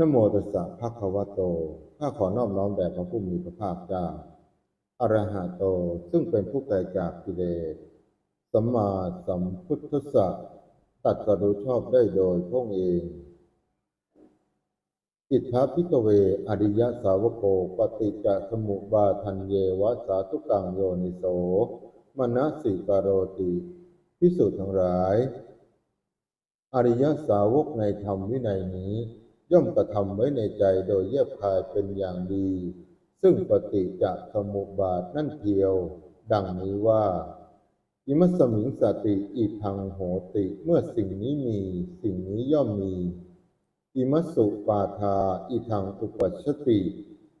นโมตัสสะภะคะวะโต ข้าขอนอบน้อมแด่พระผู้มีพระภาคเจ้า อรหะโต ซึ่งเป็นผู้ไกลจากกิเลส สัมมาสัมพุทธัสสะ ตัดสรู้ชอบได้โดยพระองค์เองอิทธาพิกเว อริยสาวโก ปฏิจจสมุปบาทันเยวะสาธุกังโยนิโสมนสิกโรติพิสุทธ์ทั้งหลาย อริยสาวกในธรรมวินัยนี้ ย่อมกระทำไว้ในใจโดยเยบคายเป็นอย่างดี ซึ่งปฏิจจสมุปบาทนั่นเทียว ดังนี้ว่าอิมัสมิงสติอีพังโหติเมื่อสิ่งนี้มี สิ่งนี้ย่อมมีอิมัสุปาทาอีทังอุปัชชติ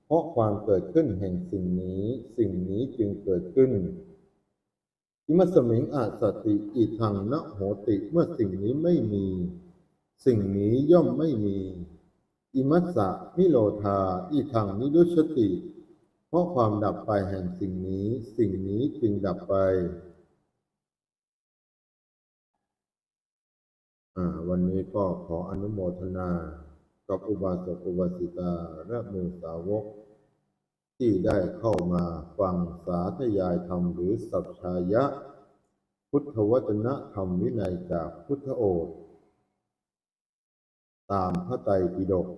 เพราะความเกิดขึ้นแห่งสิ่งนี้ สิ่งนี้จึงเกิดขึ้นอิมัสมิงอาสติอีทังนะโหติเมื่อสิ่งนี้ไม่มี สิ่งนี้ย่อมไม่มี อิมัสสะนิโรธาอีทังนิรุชติ เพราะความดับไปแห่งสิ่งนี้ สิ่งนี้จึงดับไปวันนี้ก็ขออนุโมทนา กับอุบาสกอุบาสิกาและมูสาวก ที่ได้เข้ามาฟังสาธยายธรรมหรือสัพชายะ พุทธวจนะธรรมวินัยจากพุทธโอษฐ์ ตามพระไตรปิฎก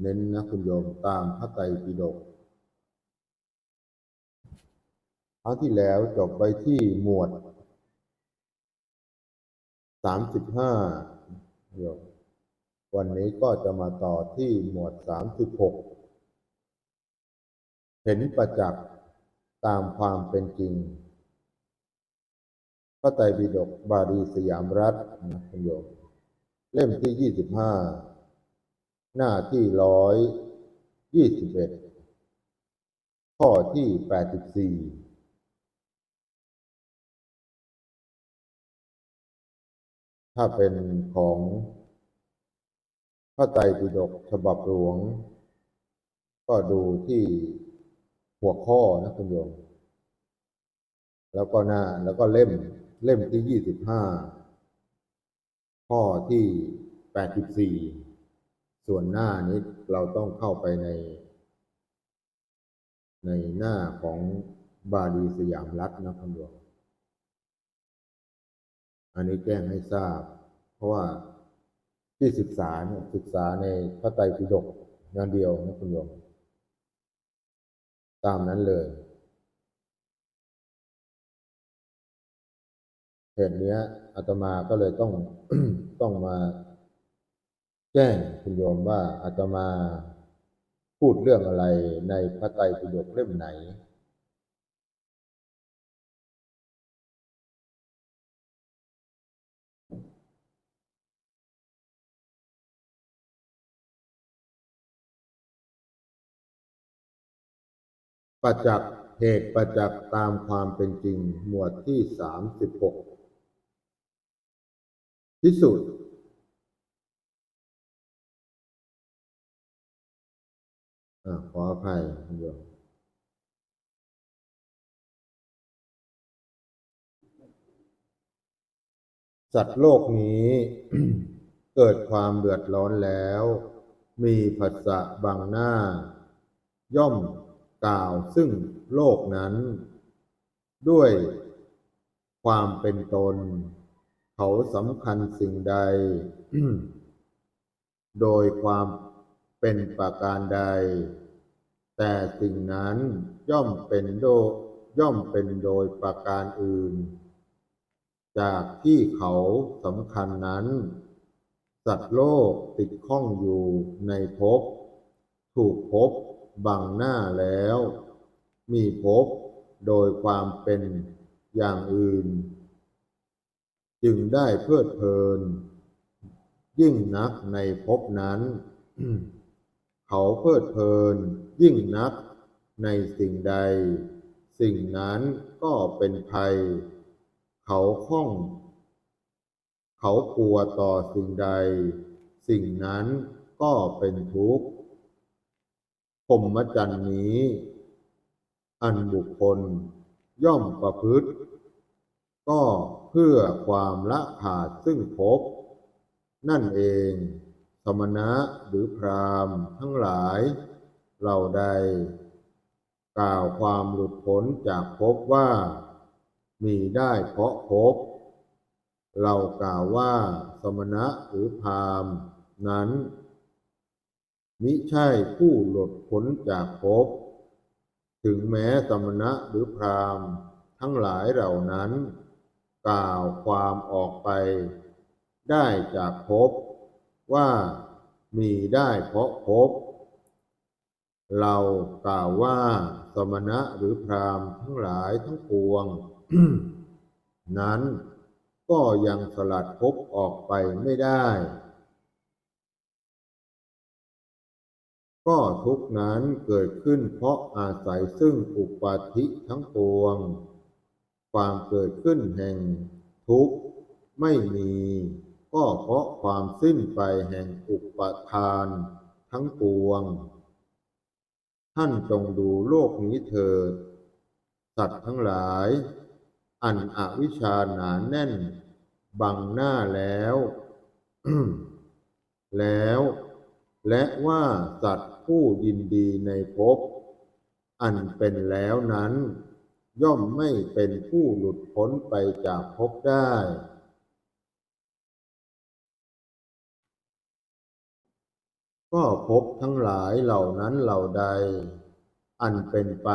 เน้นนะคุณโยมตามพระไตรปิฎกครั้งที่แล้วจบไปที่หมวดสามสิบห้าโยมวันนี้ก็จะมาต่อที่หมวดสามสิบหกเห็นประจักษ์ตามความเป็นจริง พระไตรปิฎกบาลีสยามรัฐนะคุณโยม เล่มที่ยี่สิบห้า หน้าที่ร้อยยี่สิบเอ็ด ข้อที่แปดสิบสี่ถ้าเป็นของพระไตรปิฎกฉบับหลวง ก็ดูที่หัวข้อนะคุณโยม แล้วก็หน้าแล้วก็เล่มเล่มที่ยี่สิบห้า ข้อที่แปดสิบสี่ส่วนหน้านี้เราต้องเข้าไปใน ในหน้าของบาลีสยามรัฐนะคุณโยมอันนี้แจ้งให้ทราบ เพราะว่าที่ศึกษาเนี่ยศึกษาในพระไตรปิฎกงานเดียวนะคุณโยมตามนั้นเลยเหตุเนี้ย อาตมาก็เลยต้องต้องมาแจ้งคุณโยมว่าอาตมาพูดเรื่องอะไรในพระไตรปิฎกเล่มไหน ประจักษ์เหตุประจักษ์ตามความเป็นจริงหมวดที่สามสิบหก พิสูจน์อ่าขออภัยคุณโยมสัตว์โลกนี้เกิดความเดือดร้อนแล้ว มีผัสสะบังหน้า ย่อมกล่าวซึ่งโลกนั้น ด้วยความเป็นตน เขาสำคัญสิ่งใด โดยความเป็นประการใด แต่สิ่งนั้นย่อมเป็นโดย่อมเป็นโดยประการอื่น จากที่เขาสำคัญนั้น สัตว์โลกติดข้องอยู่ในภพถูกภพบังหน้าแล้ว มีภพโดยความเป็นอย่างอื่น จึงได้เพลิดเพลิน ยิ่งนักในภพนั้น เขาเพลิดเพลิน ยิ่งนักในสิ่งใด สิ่งนั้นก็เป็นภัย เขาข้อง เขากลัวต่อสิ่งใด สิ่งนั้นก็เป็นทุกข์พรหมจรรย์นี้ อันบุคคลย่อมประพฤติ ก็ พื่อความละขาดซึ่งภพนั่นเอง สมณะหรือพราหมณ์ทั้งหลายเราได้กล่าวความหลุดพ้นจากภพว่า มีได้เพราะภพเรากล่าวว่าสมณะหรือพราหมณ์นั้น มิใช่ผู้หลุดพ้นจากภพถึงแม้สมณะหรือพราหมณ์ทั้งหลายเหล่านั้น กล่าวความออกไป ได้จากภพว่ามีได้เพราะภพเรากล่าวว่าสมณะหรือพราหมณ์ทั้งหลายทั้งปวง นั้นก็ยังสลัดภพออกไปไม่ได้ ก็ทุกนั้นเกิดขึ้นเพราะอาศัยซึ่งอุปาทิทั้งปวง ความเกิดขึ้นแห่งทุกข์ไม่มี ก็เพราะความสิ้นไปแห่งอุปทานทั้งปวง ท่านจงดูโลกนี้เถิด สัตว์ทั้งหลาย อันอวิชชาหนาแน่น บังหน้าแล้ว แล้ว และว่าสัตว์ผู้ยินดีในภพอันเป็นแล้วนั้น ย่อมไม่เป็นผู้หลุดพ้นไปจากภพได้ ก็ภพทั้งหลายเหล่านั้นเหล่าใด อันเป็นไป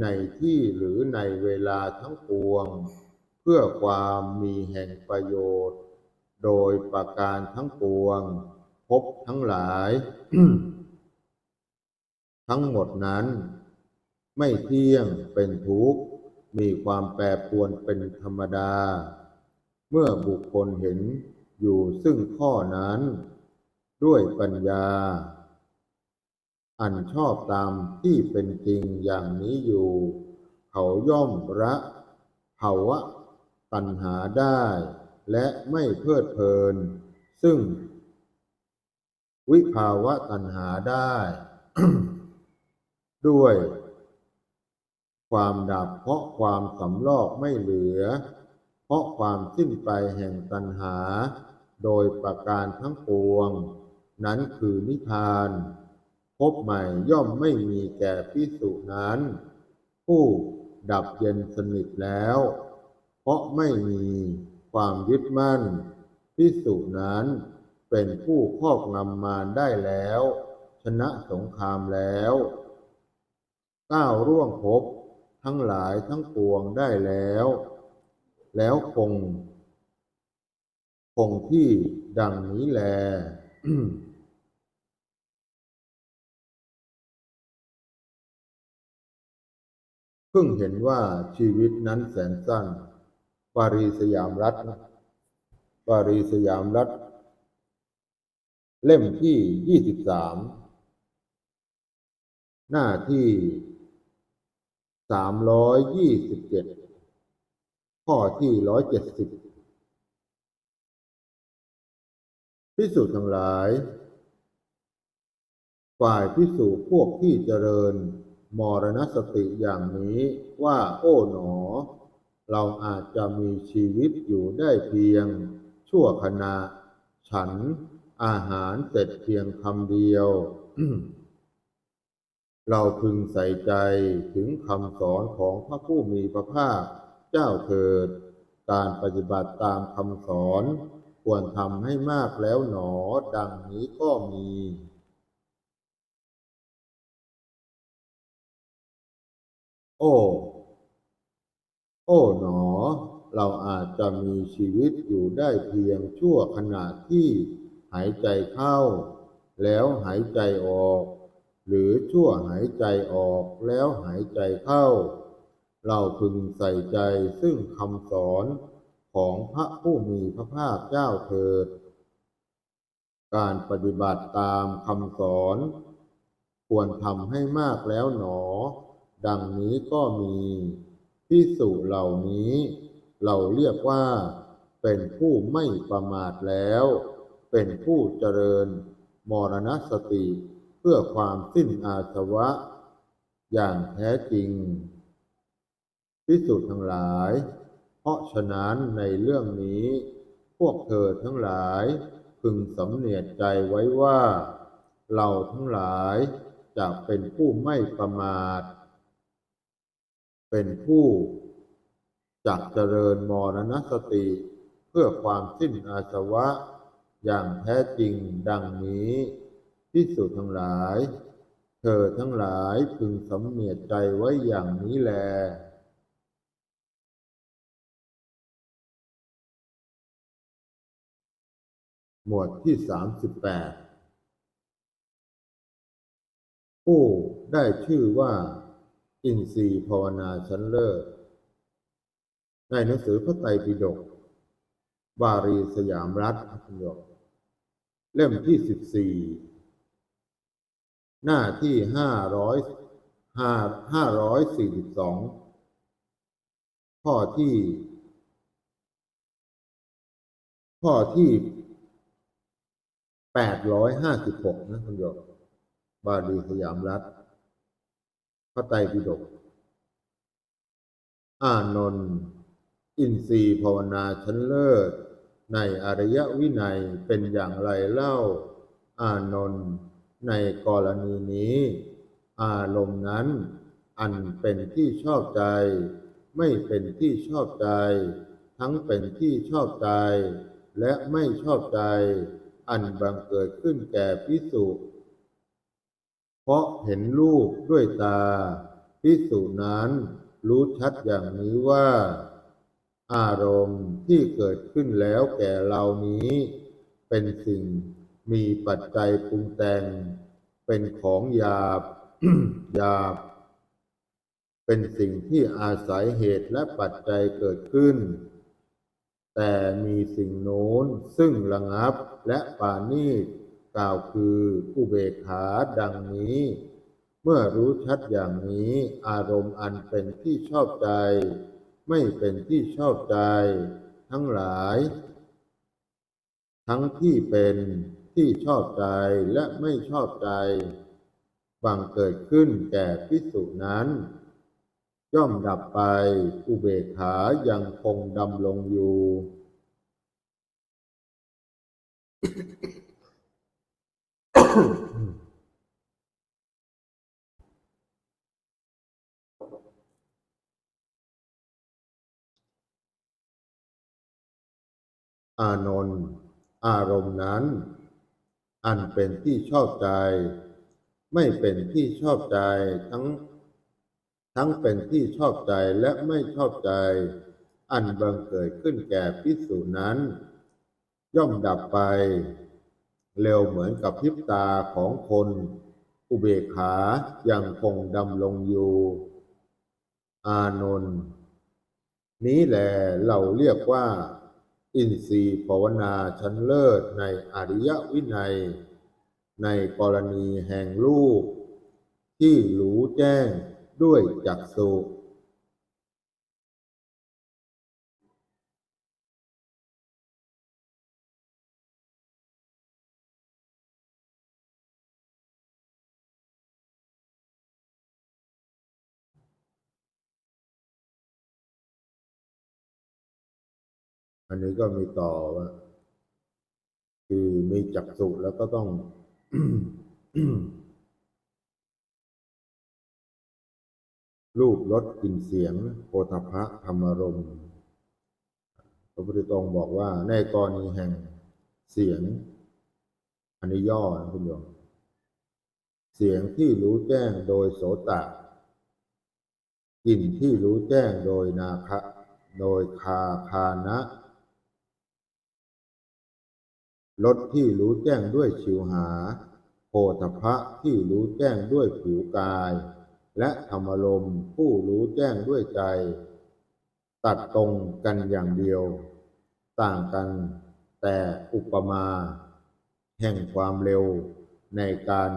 ในที่หรือในเวลาทั้งปวง เพื่อความมีแห่งประโยชน์ โดยประการทั้งปวงภพทั้งหลาย ทั้งหมดนั้น ไม่เที่ยงเป็นทุกข์ มีความแปรปรวนเป็นธรรมดา เมื่อบุคคลเห็นอยู่ซึ่งข้อนั้น ด้วยปัญญา อันชอบตามที่เป็นจริงอย่างนี้อยู่ เขาย่อมละภาวะตัณหาได้ และไม่เพลิดเพลิน ซึ่ง วิภาวะตัณหาได้ ด้วย ความดับเพราะความสำลอกไม่เหลือ เพราะความสิ้นไปแห่งตัณหา โดยประการทั้งปวง นั้นคือนิพพาน พบใหม่ย่อมไม่มีแก่พิสุนั้น ผู้ดับเย็นสนิทแล้ว เพราะไม่มีความยึดมั่นพิสุนั้นเป็นผู้ครอบงำมารได้แล้ว ชนะสงครามแล้วก้าวร่วงภพ ทั้งหลายทั้งปวงได้แล้ว แล้วคง คงที่ดังนี้แลเพิ่งเห็นว่าชีวิตนั้นแสนสั้นปารีสยามรัฐปารีสยามรัฐ เล่มที่ยี่สิบสามหน้าที่ สามร้อยยี่สิบเจ็ดข้อที่ร้อยเจ็ดสิบพิสูจน์ทั้งหลาย ฝ่ายพิสูจน์พวกที่เจริญ มรณสติอย่างนี้ว่าโอ้หนอ เราอาจจะมีชีวิตอยู่ได้เพียง ชั่วขณะ ฉันอาหารเสร็จเพียงคำเดียว เราพึงใส่ใจถึงคำสอนของพระผู้มีพระภาคเจ้าเถิด การปฏิบัติตามคำสอนควรทำให้มากแล้วหนอ ดังนี้ก็มีโอ้ โอ้หนอ เราอาจจะมีชีวิตอยู่ได้เพียงชั่วขณะที่หายใจเข้า แล้วหายใจออก หรือชั่วหายใจออกแล้วหายใจเข้า เราพึงใส่ใจซึ่งคำสอนของพระผู้มีพระภาคเจ้าเถิด การปฏิบัติตามคำสอน ควรทำให้มากแล้วหนอ ดังนี้ก็มีพิสุเหล่านี้ เราเรียกว่าเป็นผู้ไม่ประมาทแล้ว เป็นผู้เจริญมรณสติ พื่อความสิ้นอาสวะ อย่างแท้จริงพิสุทั้งหลาย เพราะฉะนั้นในเรื่องนี้ พวกเธอทั้งหลายพึงสำเนียกใจไว้ว่า เราทั้งหลายจะเป็นผู้ไม่ประมาท เป็นผู้จักเจริญมรณสติ เพื่อความสิ้นอาสวะ อย่างแท้จริงดังนี้ ที่สุดทั้งหลาย เธอทั้งหลายพึงสำเนียกใจไว้อย่างนี้แลหมวดที่สามสิบแปดผู้ได้ชื่อว่า อินทรีย์ภาวนาชั้นเลิศในหนังสือพระไตรปิฎกบารีสยามรัฐพยกเล่มที่สิบสี่ หน้าที่ห้าร้อยห้าห้าร้อยสี่สิบสองข้อที่ ข้อที่แปดร้อยห้าสิบหกนะคุณโยมบาลีสยามรัฐพระไตรปิฎกอานนท์อินทรีย์ภาวนาชั้นเลิศ ในอริยวินัยเป็นอย่างไรเล่า อานนท์ ในกรณีนี้ อารมณ์นั้น อันเป็นที่ชอบใจ ไม่เป็นที่ชอบใจ ทั้งเป็นที่ชอบใจ และไม่ชอบใจ อันบังเกิดขึ้นแก่พิสุเพราะเห็นรูปด้วยตาพิสุนั้นรู้ชัดอย่างนี้ว่า อารมณ์ที่เกิดขึ้นแล้วแก่เรานี้ เป็นสิ่ง มีปัจจัยปรุงแต่งเป็นของหยาบหยาบ เป็นสิ่งที่อาศัยเหตุและปัจจัยเกิดขึ้น แต่มีสิ่งโน้นซึ่งระงับและปานีตกล่าวคืออุเบกขาดังนี้ เมื่อรู้ชัดอย่างนี้อารมณ์อันเป็นที่ชอบใจ ไม่เป็นที่ชอบใจ ทั้งหลาย ทั้งที่เป็น ที่ชอบใจและไม่ชอบใจ บังเกิดขึ้นแก่พิสุนั้น ย่อมดับไปอุเบกขายังคงดำรงอยู่ อานนท์อารมณ์นั้น อันเป็นที่ชอบใจ ไม่เป็นที่ชอบใจทั้ง ทั้งเป็นที่ชอบใจและไม่ชอบใจ อันบังเกิดขึ้นแก่พิสูจนั้น ย่อมดับไป เร็วเหมือนกับพิบตาของคน อุเบกขายังคงดำรงอยู่ อานนท์นี้แหละเราเรียกว่า อินทรีย์ภาวนาชั้นเลิศในอริยวินัย ในกรณีแห่งรูป ที่รู้แจ้งด้วยจักสุ อันนี้ก็มีต่อว่าคือมีจักษุแล้วก็ต้องรูปรสกลิ่นเสียงโพธพะธรรมารมพระพุทธองค์บอกว่า ในกรณีแห่งเสียง อันนี้ย่อนะคุณโยมเสียงที่รู้แจ้งโดยโสตะกลิ่นที่รู้แจ้งโดยนาคะ โดยคาคานะ รสที่รู้แจ้งด้วยชิวหาโพธพะที่รู้แจ้งด้วยผิวกาย และธรรมลมผู้รู้แจ้งด้วยใจ ตัดตรงกันอย่างเดียว ต่างกันแต่อุปมา แห่งความเร็วในการ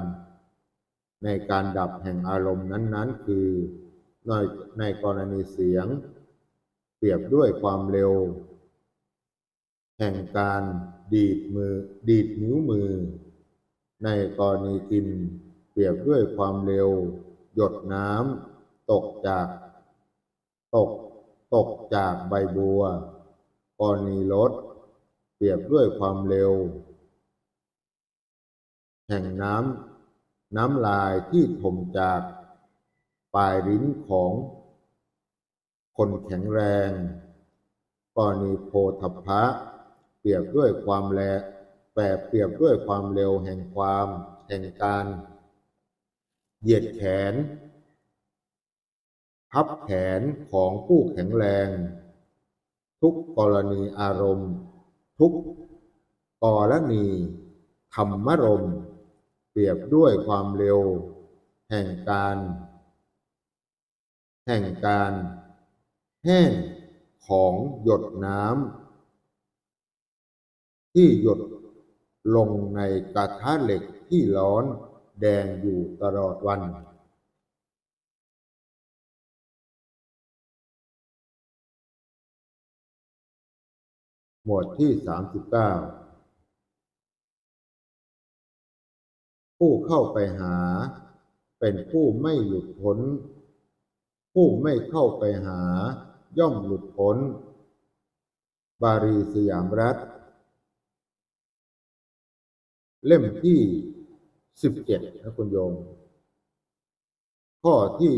ในการดับแห่งอารมณ์นั้นๆ คือในในกรณีเสียง เปรียบด้วยความเร็ว แห่งการ ดีดมือดีดนิ้วมือ ในกรณีกินเปรียบด้วยความเร็ว หยดน้ำตกจาก ตก ตกจากใบบัว กรณีรถเปรียบด้วยความเร็ว แห่งน้ำน้ำลายที่ถมจากปลายลิ้นของคนแข็งแรง กรณีโพธพะ เปรียบด้วยความแลแปรเปรียบด้วยความเร็วแห่งความแห่งการ เหยียดแขน พับแขนของผู้แข็งแรง ทุกกรณีอารมณ์ ทุกกรณีธรรมรม เปรียบด้วยความเร็ว แห่งการ แห่งการ แห้งของหยดน้ำ ที่หยดลงในกระทะเหล็กที่ร้อนแดงอยู่ตลอดวัน หมวดที่สามสิบเก้าผู้เข้าไปหา เป็นผู้ไม่หลุดพ้น ผู้ไม่เข้าไปหา ย่อมหลุดพ้น บาลีสยามรัฐ เล่มที่สิบเจ็ดนะคุณโยม ข้อที่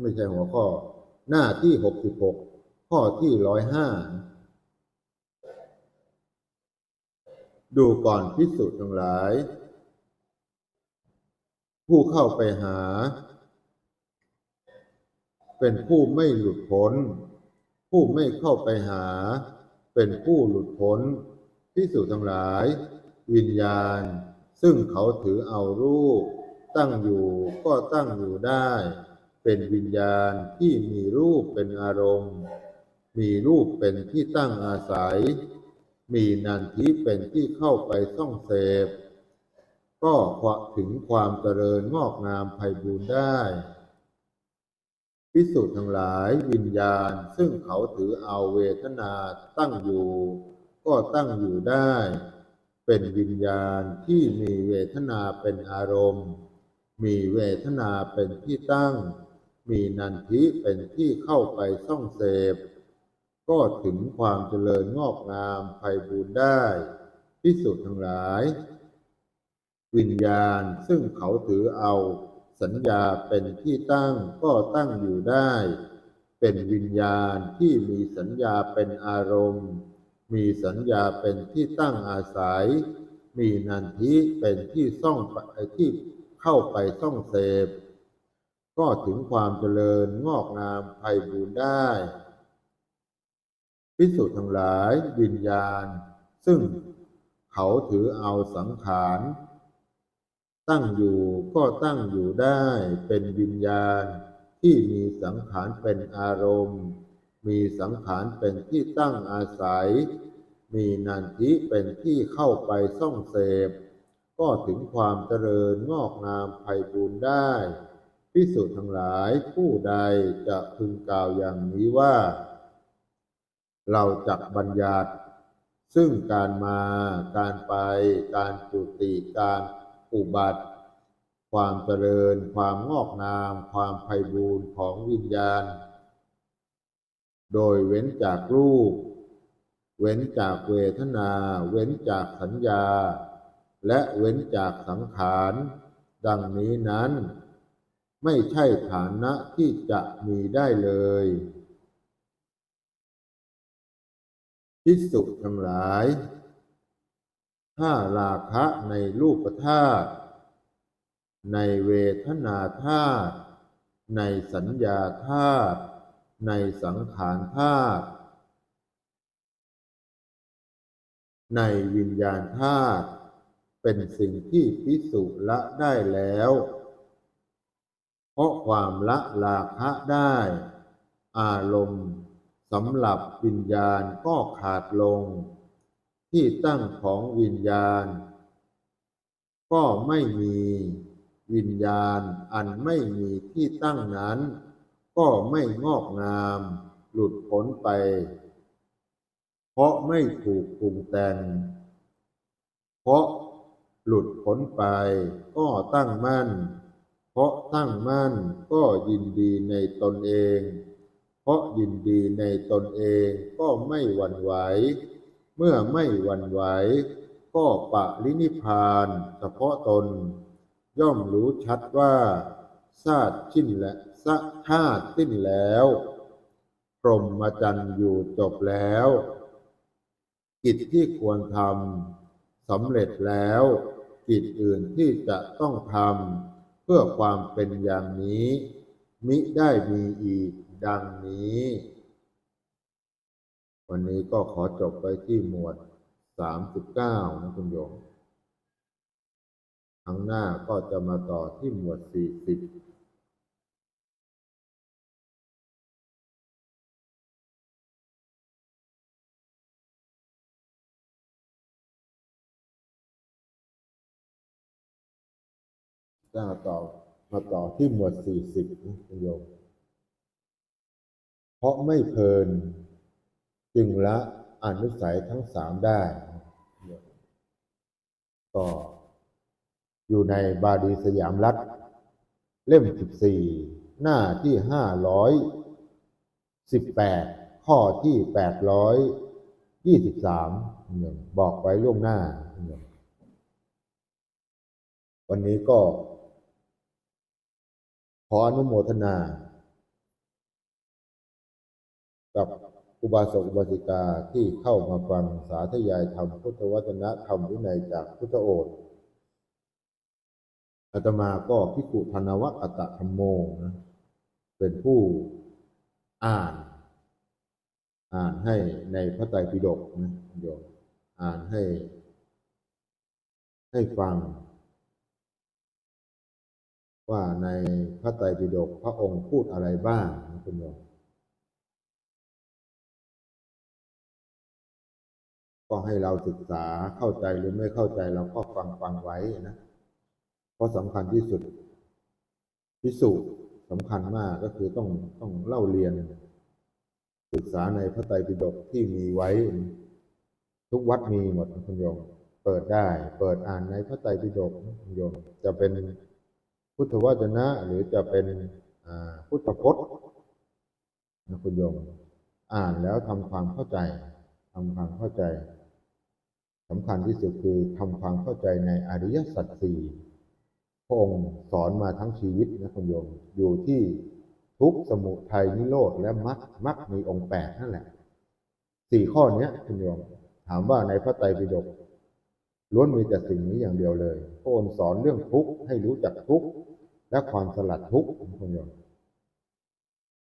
ไม่ใช่หัวข้อ หน้าที่หกสิบหกข้อที่ร้อยห้าดูก่อนพิสุทั้งหลาย ผู้เข้าไปหา เป็นผู้ไม่หลุดพ้น ผู้ไม่เข้าไปหา เป็นผู้หลุดพ้นพิสุทั้งหลาย วิญญาณ ซึ่งเขาถือเอารูป ตั้งอยู่ก็ตั้งอยู่ได้ เป็นวิญญาณที่มีรูปเป็นอารมณ์ มีรูปเป็นที่ตั้งอาศัย มีนันทิเป็นที่เข้าไปส่องเสพ ก็ถึงความเจริญงอกงามไพบูรณ์ได้พิสุทั้งหลายวิญญาณซึ่งเขาถือเอาเวทนาตั้งอยู่ ก็ตั้งอยู่ได้ เป็นวิญญาณที่มีเวทนาเป็นอารมณ์ มีเวทนาเป็นที่ตั้ง มีนันทิเป็นที่เข้าไปส่องเสพ ก็ถึงความเจริญงอกงามไพบูรณ์ได้พิสุดทั้งหลาย วิญญาณซึ่งเขาถือเอา สัญญาเป็นที่ตั้งก็ตั้งอยู่ได้ เป็นวิญญาณที่มีสัญญาเป็นอารมณ์ มีสัญญาเป็นที่ตั้งอาศัย มีนันทิเป็นที่ซ่องที่เข้าไปซ่องเสพ ก็ถึงความเจริญงอกงามไพบูรณ์ได้พิสุทั้งหลายวิญญาณ ซึ่งเขาถือเอาสังขารตั้งอยู่ก็ตั้งอยู่ได้เป็นวิญญาณที่มีสังขารเป็นอารมณ์ มีสังขารเป็นที่ตั้งอาศัย มีนันทิเป็นที่เข้าไปซ่องเสพ ก็ถึงความเจริญงอกงามไพบูรณ์ได้พิสุทั้งหลายผู้ใดจะพึงกล่าวอย่างนี้ว่า เราจักบัญญัติ ซึ่งการมา การไป การจุติการอุบัติ ความเจริญ ความงอกงาม ความไพบูรณ์ของวิญญาณ โดยเว้นจากรูป เว้นจากเวทนา เว้นจากสัญญา และเว้นจากสังขาร ดังนี้นั้น ไม่ใช่ฐานะที่จะมีได้เลยพิสุทั้งหลาย ถ้าราคะในรูปธาตุ ในเวทนาธาตุ ในสัญญาธาตุ ในสังขารธาตุในวิญญาณธาตุเป็นสิ่งที่พิสุละได้แล้ว เพราะความละราคะได้ อารมณ์สำหรับวิญญาณก็ขาดลง ที่ตั้งของวิญญาณ ก็ไม่มีวิญญาณอันไม่มีที่ตั้งนั้น ก็ไม่งอกงาม หลุดพ้นไป เพราะไม่ถูกปรุงแต่ง เพราะหลุดพ้นไป ก็ตั้งมั่น เพราะตั้งมั่นก็ยินดีในตนเอง เพราะยินดีในตนเองก็ไม่หวั่นไหว เมื่อไม่หวั่นไหว ก็ปะลินิพานเฉพาะตน ย่อมรู้ชัดว่าชาติชิ้นและะชาติสิ้นแล้วพรหมจรรย์อยู่จบแล้ว กิจที่ควรทำสำเร็จแล้ว กิจอื่นที่จะต้องทำเพื่อความเป็นอย่างนี้ มิได้มีอีกดังนี้ วันนี้ก็ขอจบไปที่หมวด 39 นะคุณโยมครั้งหน้าก็จะมาต่อที่หมวด 40 ก็ต่อมาต่อที่หมวด40นะคุณโยม เพราะไม่เพลิน จึงละอนุสัยทั้งสามได้ ก็อยู่ในบาลีสยามรัฐ เล่ม14หน้าที่518ข้อที่823เนี่ยบอกไว้ล่วงหน้าเนี่ยวันนี้ก็ ขออนุโมทนา กับอุบาสกอุบาสิกาที่เข้ามาฟังสาธยายธรรมพุทธวจนะธรรมวินัยจากพุทธโอษฐ์อาตมาก็พิกุธนวะอัตตธรรมโมนะเป็นผู้อ่าน อ่านให้ในพระไตรปิฎกนะโยมอ่านให้ ให้ฟัง ว่าในพระไตรปิฎกพระองค์พูดอะไรบ้างนะคุณโยมก็ให้เราศึกษาเข้าใจหรือไม่เข้าใจเราก็ฟังฟังไว้นะ เพราะสำคัญที่สุดพิสูจน์สำคัญมากก็คือต้องต้องเล่าเรียน ศึกษาในพระไตรปิฎกที่มีไว้ ทุกวัดมีหมดคุณโยม เปิดได้ เปิดอ่านในพระไตรปิฎกคุณโยมจะเป็น พุทธวจนะ หรือจะเป็นพุทธพจน์นะคุณโยมอ่านแล้วทำความเข้าใจทำความเข้าใจสำคัญที่สุดคือทำความเข้าใจในอริยสัจสี่พระองค์สอนมาทั้งชีวิตนะคุณโยมอยู่ที่ทุกสมุทัยนิโรธและมรรคมรรคมีองค์แปดนั่นแหละสี่ข้อเนี้ยคุณโยมถามว่าในพระไตรปิฎก ล้วนมีแต่สิ่งนี้อย่างเดียวเลยพระองค์สอนเรื่องทุกข์ให้รู้จักทุกข์และความสลัดทุกข์คุณโยม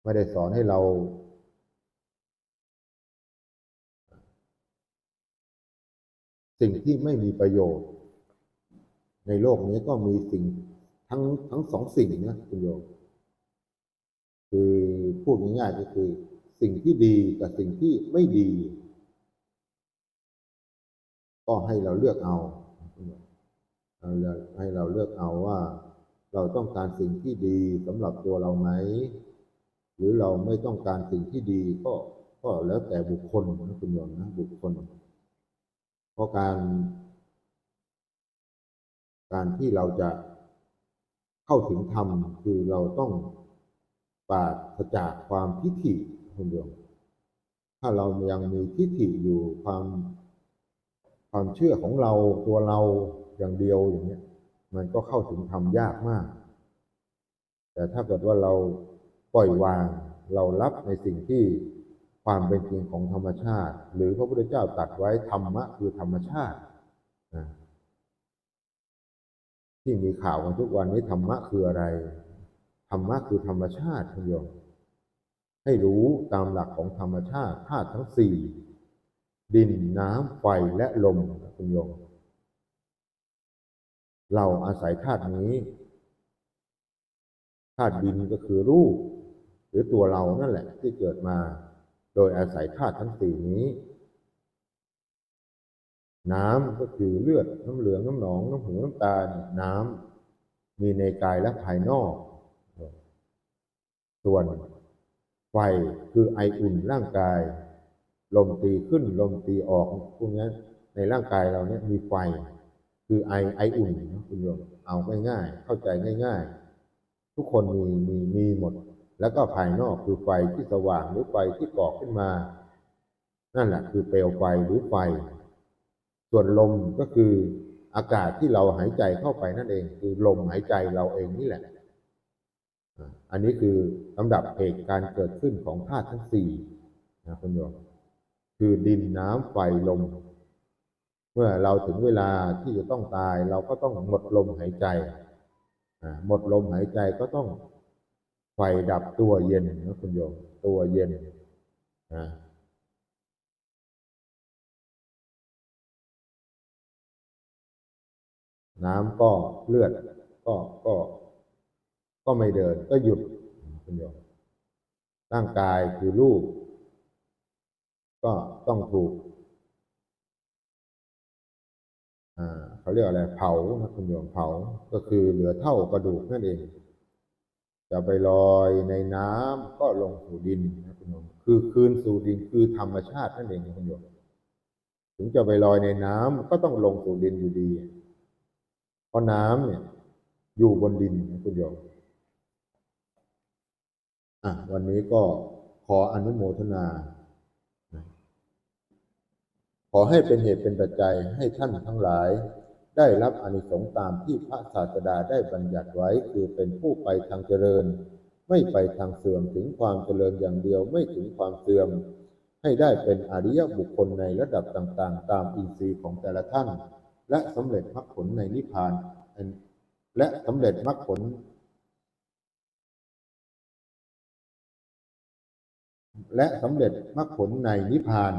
ไม่ได้สอนให้เราสิ่งที่ไม่มีประโยชน์ ในโลกนี้ก็มีสิ่งทั้งทั้งสองสิ่งนะคุณโยมคือพูดง่ายๆก็คือ สิ่งที่ดีกับสิ่งที่ไม่ดี ก็ให้เราเลือกเอาให้เราเลือกเอาว่า เราต้องการสิ่งที่ดีสำหรับตัวเราไหม หรือเราไม่ต้องการสิ่งที่ดีก็ก็แล้วแต่บุคคลนะคุณโยมนะบุคคล เพราะการ การที่เราจะเข้าถึงธรรมคือเราต้องปราศจากความทิฏฐิคุณโยมถ้าเรายังมีทิฏฐิอยู่ความ ความเชื่อของเราตัวเราอย่างเดียวอย่างเนี้ยมันก็เข้าถึงธรรมยากมาก แต่ถ้าเกิดว่าเราปล่อยวางเรารับในสิ่งที่ความเป็นจริงของธรรมชาติ หรือพระพุทธเจ้าตรัสไว้ธรรมะคือธรรมชาตินะที่มีข่าวกันทุกวันนี้ธรรมะคืออะไร ธรรมะคือธรรมชาติคุณโยมให้รู้ตามหลักของธรรมชาติธาตุทั้งสี่ ดินน้ำไฟและลมคุณโยมเราอาศัยธาตุนี้ธาตุดินก็คือรูป หรือตัวเรานั่นแหละที่เกิดมา โดยอาศัยธาตุทั้งสี่นี้ น้ำก็คือเลือดน้ำเหลืองน้ำหนองน้ำหูน้ำตาน้ำมีในกายและภายนอก ส่วนไฟคือไออุ่นร่างกาย ลมตีขึ้นลมตีออกพวกนี้ในร่างกายเราเนี่ยมีไฟ คือไอไออุ่นนะคุณโยมเอาง่ายๆเข้าใจง่าย ๆ ทุกคนมีมีมีหมด แล้วก็ภายนอกคือไฟที่สว่างหรือไฟที่ก่อขึ้นมา นั่นแหละคือเปลวไฟหรือไฟ ส่วนลมก็คืออากาศที่เราหายใจเข้าไปนั่นเอง คือลมหายใจเราเองนี่แหละอะอันนี้คือลำดับเหตุการณ์เกิดขึ้นของธาตุทั้งสี่นะคุณโยม คือดินน้ำไฟลม เมื่อเราถึงเวลาที่จะต้องตาย เราก็ต้องหมดลมหายใจหมดลมหายใจก็ต้องไฟดับตัวเย็นนะคุณโยมตัวเย็นนะน้ำก็เลือดก็ก็ก็ไม่เดิน ก็หยุดคุณโยมร่างกายคือรูป ก็ต้องถูกอ่าเขาเรียกอะไรเผานะคุณโยมเผาก็คือเหลือเท่ากระดูกนั่นเอง จะไปลอยในน้ำก็ลงสู่ดินนะคุณโยมคือคืนสู่ดินคือธรรมชาตินั่นเองคุณโยมถึงจะไปลอยในน้ำก็ต้องลงสู่ดินอยู่ดี เพราะน้ำเนี่ย อยู่บนดินนะคุณโยมอะวันนี้ก็ขออนุโมทนา ขอให้เป็นเหตุเป็นปัจจัยให้ท่านทั้งหลาย ได้รับอนิสงส์ตามที่พระศาสดาได้บัญญัติไว้คือเป็นผู้ไปทางเจริญ ไม่ไปทางเสื่อมถึงความเจริญอย่างเดียวไม่ถึงความเสื่อม ให้ได้เป็นอริยบุคคลในระดับต่างๆ ตามอินทรีย์ของแต่ละท่าน และสำเร็จมรรคผลในนิพพานอันและสำเร็จมรรคผล และสำเร็จมรรคผลในนิพพาน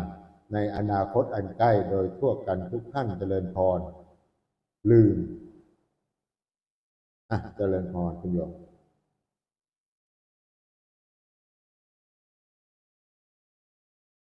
ในอนาคตอันใกล้โดยทั่วกันทุกท่านเจริญพร ลืมอะเจริญพรคุณโยม